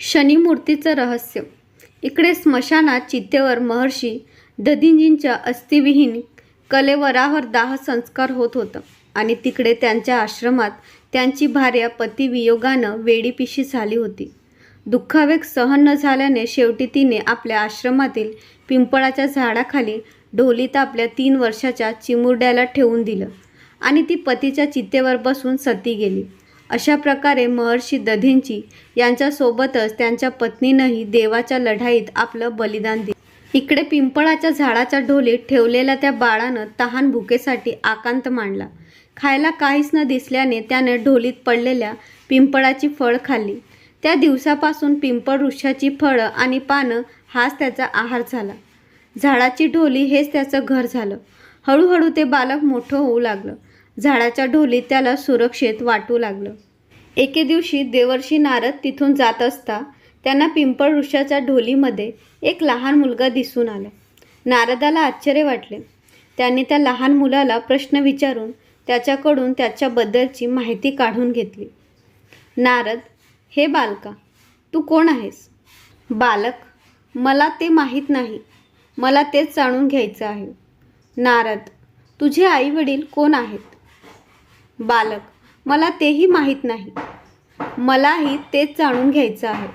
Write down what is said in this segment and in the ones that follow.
शनिमूर्तीचं रहस्य. इकडे स्मशानात चितेवर महर्षी दधिंजींच्या अस्थिविहीन कलेवरावर दाह संस्कार होत होतं आणि तिकडे त्यांच्या आश्रमात त्यांची भार्या पतिवियोगानं वेडीपिशी झाली होती. दुःखावेग सहन न झाल्याने शेवटी तिने आपल्या आश्रमातील पिंपळाच्या झाडाखाली ढोलीत आपल्या तीन वर्षाच्या चिमुरड्याला ठेवून दिलं आणि ती पतीच्या चितेवर बसून सती गेली. अशा प्रकारे महर्षी दधींची यांच्यासोबतच त्यांच्या पत्नीनंही देवाच्या लढाईत आपलं बलिदान दिलं. इकडे पिंपळाच्या झाडाच्या ढोलीत ठेवलेल्या त्या बाळानं तहान भुकेसाठी आकांत मांडला. खायला काहीच न दिसल्याने त्यानं ढोलीत पडलेल्या पिंपळाची फळ खाल्ली. त्या दिवसापासून पिंपळ वृक्षाची फळं आणि पानं हाच त्याचा आहार झाला. झाडाची ढोली हेच त्याचं घर झालं. हळूहळू ते बालक मोठं होऊ लागलं. झाडाच्या ढोलीत त्याला सुरक्षित वाटू लागलं. एके दिवशी देवर्षी नारद तिथून जात असता त्यांना पिंपळ वृक्षाच्या ढोलीमध्ये एक लहान मुलगा दिसून आला. नारदाला आश्चर्य वाटले. त्यांनी त्या लहान मुलाला प्रश्न विचारून त्याच्याकडून त्याच्याबद्दलची माहिती काढून घेतली. नारद हे बालका तू कोण आहेस? बालक? मला ते माहीत नाही. मला तेच जाणून घ्यायचं आहे. नारद तुझे आईवडील कोण आहेत? बालक मला तेही माहीत नाही. मलाही तेच जाणून घ्यायचं आहे.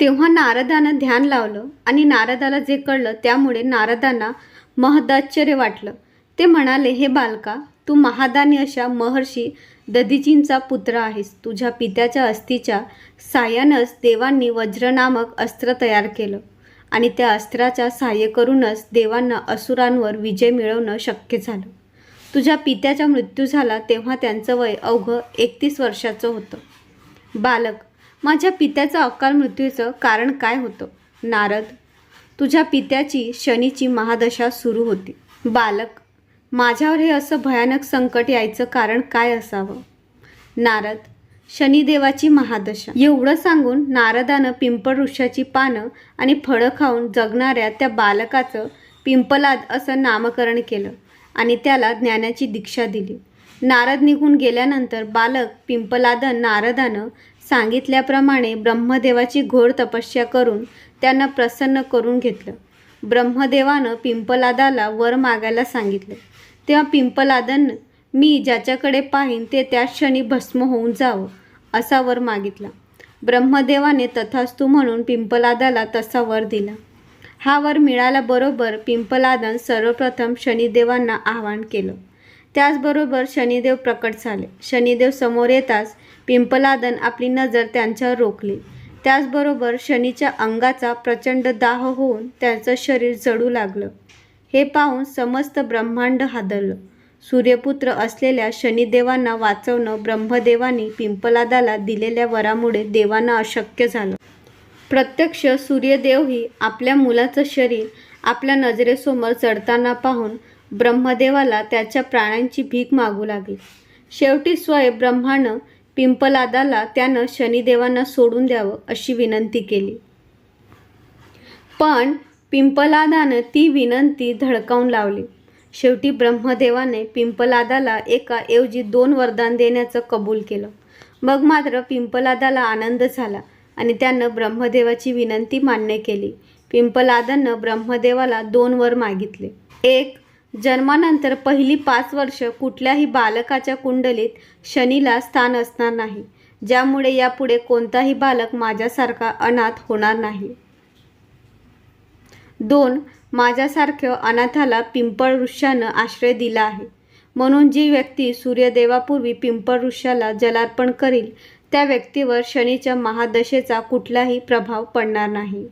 तेव्हा नारदानं ध्यान लावलं आणि नारदाला जे कळलं त्यामुळे नारदांना महदाश्चर्य वाटलं. ते म्हणाले हे बालका तू महादानी अशा महर्षी दधीजींचा पुत्र आहेस. तुझ्या पित्याच्या अस्थीच्या साह्यानंच देवांनी वज्रनामक अस्त्र तयार केलं आणि त्या अस्त्राच्या सहाय्य करूनच देवांना असुरांवर विजय मिळवणं शक्य झालं. तुझ्या पित्याचा मृत्यू झाला तेव्हा त्यांचं वय अवघं एकतीस वर्षाचं होतं. बालक माझ्या पित्याचं अकाल मृत्यूचं कारण काय होतं? नारद तुझ्या पित्याची शनीची महादशा सुरू होती. बालक माझ्यावर हे असं भयानक संकट यायचं कारण काय असावं? नारद शनिदेवाची महादशा. एवढं सांगून नारदानं पिंपळ वृक्षाची पानं आणि फळं खाऊन जगणाऱ्या त्या बालकाचं पिंपलाद असं नामकरण केलं. आणि त्याला ज्ञानाची दीक्षा दिली. नारद निघून गेल्यानंतर बालक पिंपलादन नारदानं सांगितल्याप्रमाणे ब्रह्मदेवाची घोर तपस्या करून त्यांना प्रसन्न करून घेतलं. ब्रह्मदेवानं पिंपलादाला वर मागायला सांगितलं. तेव्हा पिंपलादन मी ज्याच्याकडे पाहीन ते त्या क्षणी भस्म होऊन जावं असा वर मागितला. ब्रह्मदेवाने तथास्तू म्हणून पिंपलादाला तसा वर दिला. हा वर मिळाल्याबरोबर पिंपलादन सर्वप्रथम शनिदेवांना आवाहन केलं. त्याचबरोबर शनिदेव प्रकट झाले. शनिदेव समोर येताच पिंपलादन आपली नजर त्यांच्यावर रोखली. त्याचबरोबर शनीच्या अंगाचा प्रचंड दाह होऊन त्यांचं शरीर जडू लागलं. हे पाहून समस्त ब्रह्मांड हादरलं. सूर्यपुत्र असलेल्या शनिदेवांना वाचवणं ब्रह्मदेवांनी पिंपलादाला दिलेल्या वरामुळे देवांना अशक्य झालं. प्रत्यक्ष सूर्यदेवही आपल्या मुलाचं शरीर आपल्या नजरेसमोर चढताना पाहून ब्रह्मदेवाला त्याच्या प्राण्यांची भीक मागू लागली. शेवटी स्वय ब्रह्मानं पिंपलादाला त्यानं शनिदेवांना सोडून द्यावं अशी विनंती केली. पण पिंपलादानं ती विनंती धडकावून लावली. शेवटी ब्रह्मदेवाने पिंपलादाला एका ऐवजी दोन वरदान देण्याचं कबूल केलं. मग मात्र पिंपलादाला आनंद झाला. आणि त्यानं ब्रह्मदेवाची विनंती मान्य केली. पिंपलादनं ब्रह्मदेवाला दोन वर मागितले. एक जन्मानंतर पहिली पाच वर्ष कुठल्याही बालकाच्या कुंडलीत शनीला स्थान असणार नाही. ज्यामुळे यापुढे कोणताही बालक माझ्यासारखा अनाथ होणार नाही. दोन माझ्यासारख्या अनाथाला पिंपळ वृक्षानं आश्रय दिला आहे. म्हणून जी व्यक्ती सूर्यदेवापूर्वी पिंपळ वृक्षाला जलार्पण करील त्या व्यक्तीवर शनीच्या महादशेचा कुठलाही प्रभाव पडणार नाही.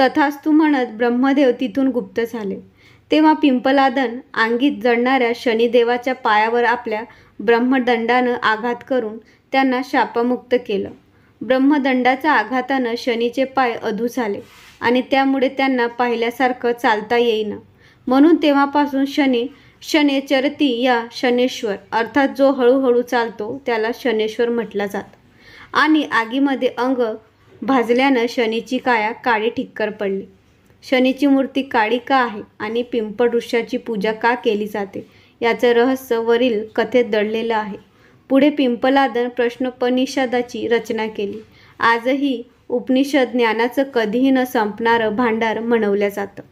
तथास्तू म्हणत ब्रह्मदेव तिथून गुप्त झाले. तेव्हा पिंपलादन अंगीत जळणाऱ्या शनिदेवाच्या पायावर आपल्या ब्रह्मदंडानं आघात करून त्यांना शापमुक्त केलं. ब्रह्मदंडाच्या आघातानं शनीचे पाय अधू झाले आणि त्यामुळे त्यांना पाहिल्यासारखं चालता येईना. म्हणून तेव्हापासून शनी शनेचरती या शनेश्वर अर्थात जो हळूहळू चालतो त्याला शनेश्वर म्हटला जातं. आणि आगीमध्ये अंग भाजल्यानं शनीची काया काळी ठिक्कर पडली. शनीची मूर्ती काळी का आहे आणि पिंपळ वृक्षाची पूजा का केली जाते याचं रहस्य वरील कथेत दडलेलं आहे. पुढे पिंपलादन प्रश्नोपनिषदाची रचना केली. आजही उपनिषद ज्ञानाचं कधीही न संपणारं भांडार म्हणवलं जातं.